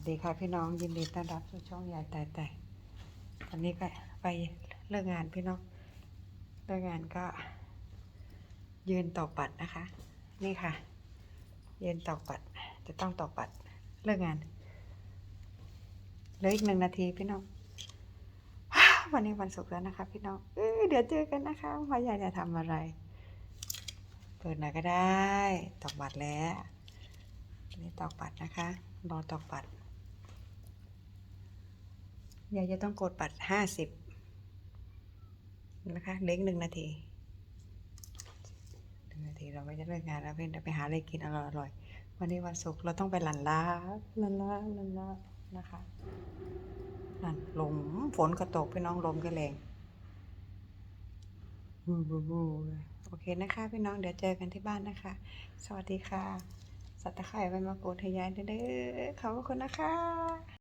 วัสดีค่ะพี่น้องยินดีต้อนรับสู่ช่องยายแต่แต่ตอนนี้ก็ไปเลิกงานพี่น้องเลิกงานก็ ยืนตอกบัตรนะคะ นี่ค่ะ ยืนตอกบัตรจะต้องตอกบัตรเลิกงานเหลืออีกหนึ่งนาทีพี่น้องวันนี้วันศุกร์แล้วนะคะ พี่น้องเอ้ยเดี๋ยวเจอกันนะคะว่ายายจะทำอะไร เปิดหน่อยก็ได้ ตอกบัตรแล้วนี่ตอกบัตรนะคะ รอตอกบัตร ยายจะต้องกดบัตรห้าสิบนะคะเล็กหนึ่งนาทีหนึ่งนาทีเราก็จะเลิกงานแล้วเพื่อนจะไปหาอะไรกินอร่อยๆวันนี้วันศุกร์เราต้องไปหลันลาหลันลาหลันลานะคะนั่นลมฝนก็ตกพี่น้องลมก็แรงบูบูบูโอเคนะคะพี่น้องเดี๋ยวเจอกันที่บ้านนะคะ สวัสดีค่ะ สัตว์ไคร่ใบมะกรูดให้ยายเด้อขอบคุณนะคะ